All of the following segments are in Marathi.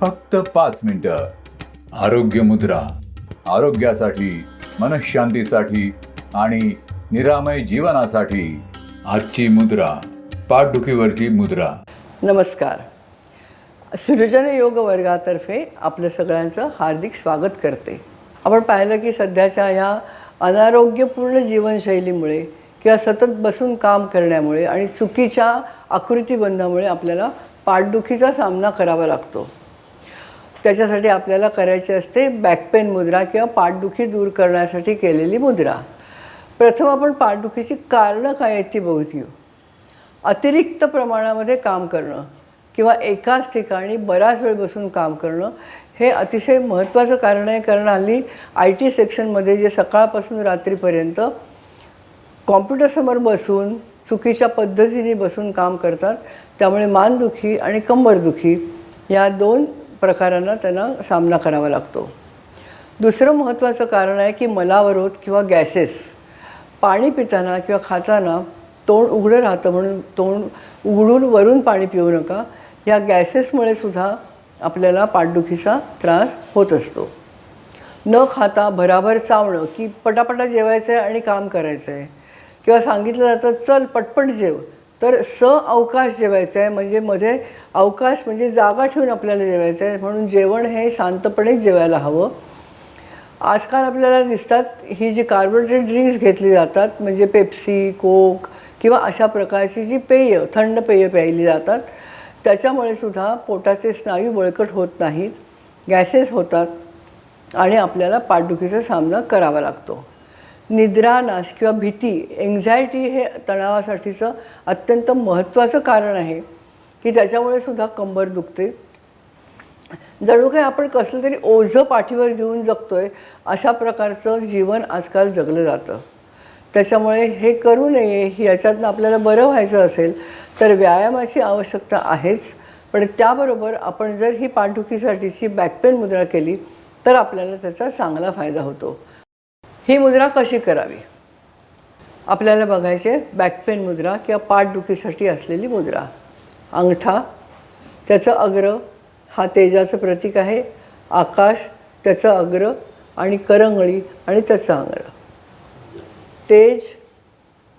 फक्त पाच मिनिटं. आरोग्य मुद्रा. आरोग्यासाठी मनशांतीसाठी आणि निरामय जीवनासाठी आजची मुद्रा पाठदुखीवरची मुद्रा. नमस्कार. सृजन योग वर्गातर्फे आपलं सगळ्यांचं हार्दिक स्वागत करते. आपण पाहिलं की सध्याच्या या अनारोग्यपूर्ण जीवनशैलीमुळे किंवा सतत बसून काम करण्यामुळे आणि चुकीच्या आकृतीबंधामुळे आपल्याला पाठदुखीचा सामना करावा लागतो. त्याच्यासाठी आपल्याला करायची असते बॅकपेन मुद्रा किंवा पाठदुखी दूर करण्यासाठी केलेली मुद्रा. प्रथम आपण पाठदुखीची कारणं काय आहेत ती बघूया अतिरिक्त प्रमाणामध्ये काम करणं किंवा एकाच ठिकाणी बराच वेळ बसून काम करणं हे अतिशय महत्त्वाचं कारण आहे. कारण हल्ली आय टी सेक्शनमध्ये जे सकाळपासून रात्रीपर्यंत कॉम्प्युटरसमोर बसून चुकीच्या पद्धतीने बसून काम करतात त्यामुळे मानदुखी आणि कंबरदुखी या दोन प्रकारांना त्यांना सामना करावा लागतो. दुसरं महत्त्वाचं कारण आहे की मलावरोध किंवा गॅसेस पाणी पिताना किंवा खाताना तोंड उघडं राहतं म्हणून तोंड उघडून वरून पाणी पिऊ नका. या गॅसेसमुळे सुद्धा आपल्याला पाठदुखीचा त्रास होत असतो. न खाता भराभर चावणं की पटापटा जेवायचं आहे आणि काम करायचं आहे किंवा सांगितलं जातं चल पटपट जेव. तर स अवकाश जेवायचं आहे म्हणजे मध्ये अवकाश म्हणजे जागा ठेवून आपल्याला जेवायचं आहे म्हणून जेवण हे शांतपणेच जेवायला हवं. आजकाल आपल्याला दिसतात ही जी कार्बोनेटेड ड्रिंक्स घेतली जातात म्हणजे पेप्सी कोक किंवा अशा प्रकारची जी पेय थंड पेय प्यायली जातात त्याच्यामुळे सुद्धा पोटाचे स्नायू बळकट होत नाहीत गॅसेस होतात आणि आपल्याला पाठदुखीचा सामना करावा लागतो. निद्रानाश किंवा भीती एन्झायटी हे तणावासाठीचं अत्यंत महत्त्वाचं कारण आहे की त्याच्यामुळे सुद्धा कंबर दुखते. जणू काही आपण कसलं तरी ओझं पाठीवर घेऊन जगतोय अशा प्रकारचं जीवन आजकाल जगलं जातं. त्याच्यामुळे हे करू नये ही याच्यातनं आपल्याला बरं व्हायचं असेल तर व्यायामाची आवश्यकता आहेच. पण त्याबरोबर आपण जर ही पाठदुखीसाठीची बॅकपेन मुद्रा केली तर आपल्याला त्याचा चांगला फायदा होतो. ही मुद्रा कशी करावी? आपल्याला बघायचे बॅकपेन मुद्रा किंवा पाठदुखीसाठी असलेली मुद्रा. अंगठा त्याचं अग्र हा तेजाचं प्रतीक आहे. आकाश त्याचं अग्र आणि करंगळी आणि त्याचं अंग्र. तेज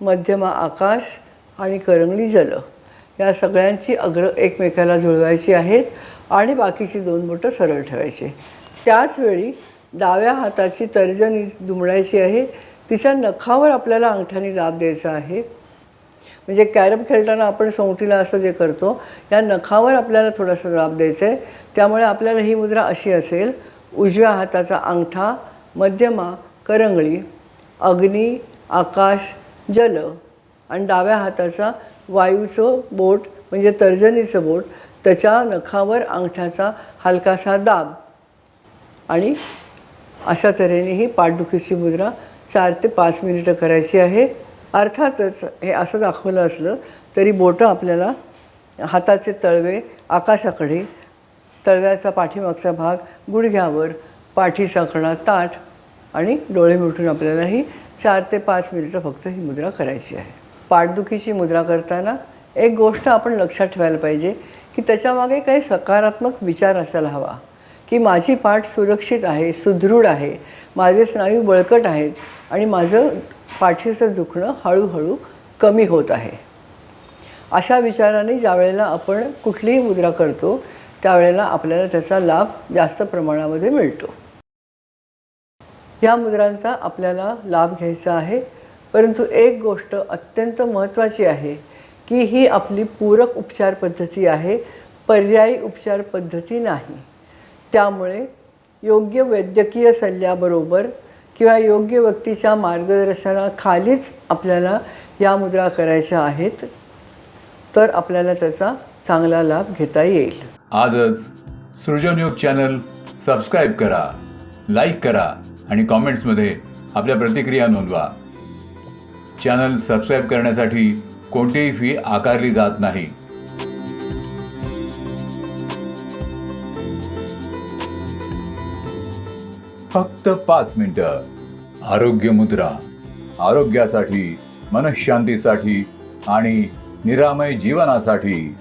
मध्यमा आकाश आणि करंगळी जल. या सगळ्यांची अग्र एकमेकाला जुळवायची आहेत आणि बाकीची दोन बोटं सरळ ठेवायची. त्याचवेळी डाव्या हाताची तर्जनी दुमडायची आहे. तिच्या नखावर आपल्याला अंगठ्याने दाब द्यायचा आहे. म्हणजे कॅरम खेळताना आपण सोंगटीला असं जे करतो या नखावर आपल्याला थोडासा दाब द्यायचा आहे. त्यामुळे आपल्याला ही मुद्रा अशी असेल उजव्या हाताचा अंगठा मध्यमा करंगळी अग्नी आकाश जल आणि डाव्या हाताचा वायूचं बोट म्हणजे तर्जनीचं बोट त्याच्या नखावर अंगठ्याचा हलकासा दाब आणि अशा तऱ्हेने ही पाठदुखीची मुद्रा चार ते पाच मिनिटं करायची आहे. अर्थातच हे असं दाखवलं असलं तरी बोटं आपल्याला हाताचे तळवे आकाशाकडे तळव्याचा पाठीमागचा भाग गुडघ्यावर पाठीचा कणा ताठ आणि डोळे मिठून आपल्याला ही चार ते पाच मिनिटं फक्त ही मुद्रा करायची आहे. पाठदुखीची मुद्रा करताना एक गोष्ट आपण लक्षात ठेवायला पाहिजे की त्याच्यामागे काही सकारात्मक विचार असायला हवा. की माझी पाठ सुरक्षित आहे सुदृढ आहे माझे स्नायू बळकट आहेत आणि माझं पाठीचं दुखणं हळूहळू कमी होत आहे. अशा विचाराने ज्या वेळेला आपण कुठलीही मुद्रा करतो त्यावेळेला आपल्याला त्याचा लाभ जास्त प्रमाणामध्ये मिळतो. या मुद्रांचा आपल्याला लाभ घ्यायचा आहे परंतु एक गोष्ट अत्यंत महत्त्वाची आहे की ही आपली पूरक उपचार पद्धती आहे पर्यायी उपचार पद्धती नाही. त्यामुळे योग्य वैद्यकीय सल्ल्याबरोबर किंवा योग्य व्यक्तीच्या मार्गदर्शनाखालीच आपल्याला या मुद्रा करायच्या आहेत तर आपल्याला त्याचा चांगला लाभ घेता येईल. आजच सृजन योग चॅनल सबस्क्राईब करा लाईक करा आणि कॉमेंट्समध्ये आपल्या प्रतिक्रिया नोंदवा. चॅनल सबस्क्राईब करण्यासाठी कोणतीही फी आकारली जात नाही. फक्त पाच मिनिटं. आरोग्य मुद्रा. आरोग्यासाठी मनशांतीसाठी आणि निरामय जीवनासाठी.